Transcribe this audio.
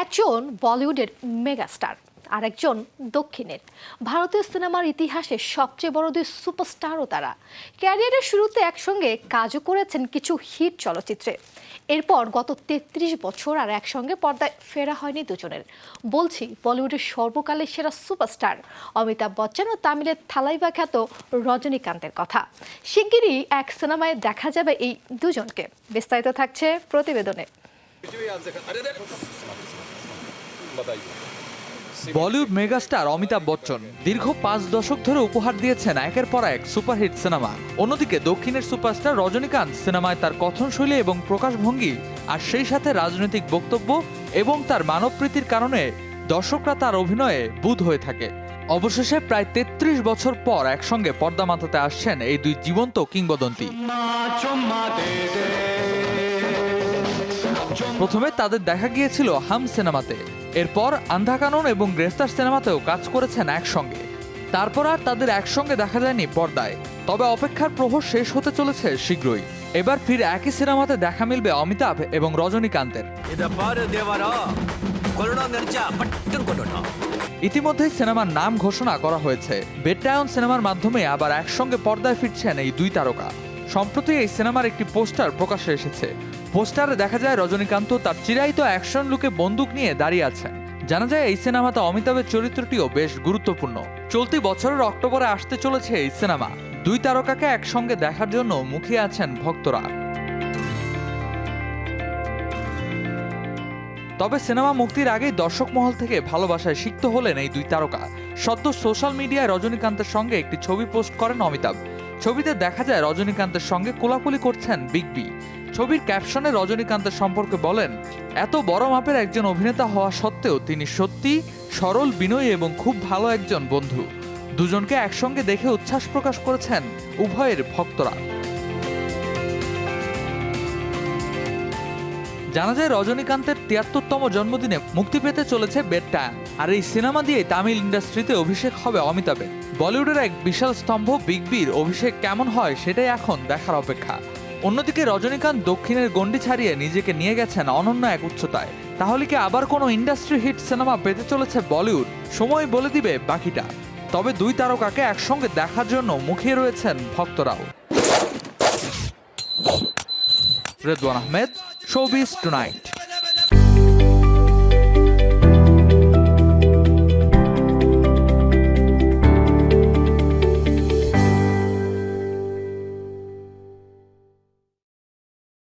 একজন বলিউডের মেগাস্টার আর একজন দক্ষিণের। ভারতীয় সিনেমার ইতিহাসে সবচেয়ে বড় দুই সুপারস্টারও তারা। ক্যারিয়ারের শুরুতে একসঙ্গে কাজও করেছেন কিছু হিট চলচ্চিত্রে। এরপর গত তেত্রিশ বছর আর একসঙ্গে পর্দায় ফেরা হয়নি দুজনের। বলছি, বলিউডের সর্বকালের সেরা সুপারস্টার অমিতাভ বচ্চন ও তামিলের থালাইভা খ্যাত রজনীকান্তের কথা। শিগগিরই এক সিনেমায় দেখা যাবে এই দুজনকে। বিস্তারিত থাকছে প্রতিবেদনে। বলিউড মেগাস্টার অমিতাভ বচ্চন দীর্ঘ পাঁচ দশক ধরে উপহার দিয়েছেন একের পর এক সুপারহিট সিনেমা। অন্যদিকে দক্ষিণের সুপারস্টার রজনীকান্ত সিনেমায় তার কথনশৈলী এবং প্রকাশভঙ্গি আর সেই সাথে রাজনৈতিক বক্তব্য এবং তার মানবপ্রীতির কারণে দর্শকরা তার অভিনয়ে বুধ হয়ে থাকে। অবশেষে প্রায় তেত্রিশ বছর পর একসঙ্গে পর্দা মাতাতে আসছেন এই দুই জীবন্ত কিংবদন্তি। প্রথমে তাদের দেখা গিয়েছিল হাম সিনেমাতে। এরপর আন্ধাকানন এবং গ্রেফতার সিনেমাতেও কাজ করেছেন একসঙ্গে। তারপর আর তাদের একসঙ্গে দেখা যায়নি পর্দায়। তবে অপেক্ষার প্রহর শেষ হতে চলেছে শীঘ্রই। এবার ফির একই সিনেমাতে দেখা মিলবে অমিতাভ এবং রজনীকান্তের। ইতিমধ্যে সিনেমার নাম ঘোষণা করা হয়েছে। বেটায়ন সিনেমার মাধ্যমে আবার একসঙ্গে পর্দায় ফিরছেন এই দুই তারকা। সম্প্রতি এই সিনেমার একটি পোস্টার প্রকাশে এসেছে। পোস্টারে দেখা যায় রজনীকান্ত তার চিরায়িত অ্যাকশন লুকে বন্দুক নিয়ে দাঁড়িয়ে আছেন। জানা যায় এই সিনেমাতে অমিতাভের চরিত্রটিও বেশ গুরুত্বপূর্ণ। চলতি বছরের অক্টোবরে আসতে চলেছে এই সিনেমা। দুই তারকাকে একসঙ্গে দেখার জন্য মুখিয়ে আছেন ভক্তরা। তবে সিনেমা মুক্তির আগেই দর্শক মহল থেকে ভালোবাসায় সিক্ত হলেন এই দুই তারকা। সদ্য সোশ্যাল মিডিয়ায় রজনীকান্তের সঙ্গে একটি ছবি পোস্ট করেন অমিতাভ। ছবিতে দেখা যায় রজনীকান্তের সঙ্গে কোলাকুলি করছেন বিগ বি ছবির ক্যাপশনে রজনীকান্তের সম্পর্কে বলেন, এত বড় মাপের একজন অভিনেতা হওয়া সত্ত্বেও তিনি সত্যি, সরল, বিনয়ী এবং খুব ভালো একজন বন্ধু। দুজনকে একসঙ্গে দেখে উচ্ছ্বাস প্রকাশ করেছেন উভয়ের ভক্তরা। জানা যায়, রজনীকান্তের তিয়াত্তরতম জন্মদিনে মুক্তি পেতে চলেছে বেড টায়ান। আর এই সিনেমা দিয়ে তামিল ইন্ডাস্ট্রিতে অভিষেক হবে অমিতাভের। বলিউডের এক বিশাল স্তম্ভ বিগ বির অভিষেক কেমন হয় সেটাই এখন দেখার অপেক্ষা। অন্যদিকে রজনীকান্ত দক্ষিণের গণ্ডি ছাড়িয়ে নিজেকে নিয়ে গেছেন অনন্য এক উচ্চতায়। তাহলে কি আবার কোনো ইন্ডাস্ট্রি হিট সিনেমা পেতে চলেছে বলিউড? সময় বলে দিবে বাকিটা। তবে দুই তারকাকে একসঙ্গে দেখার জন্য মুখিয়ে রয়েছেন ভক্তরাও। Redwan Ahmed showbiz tonight.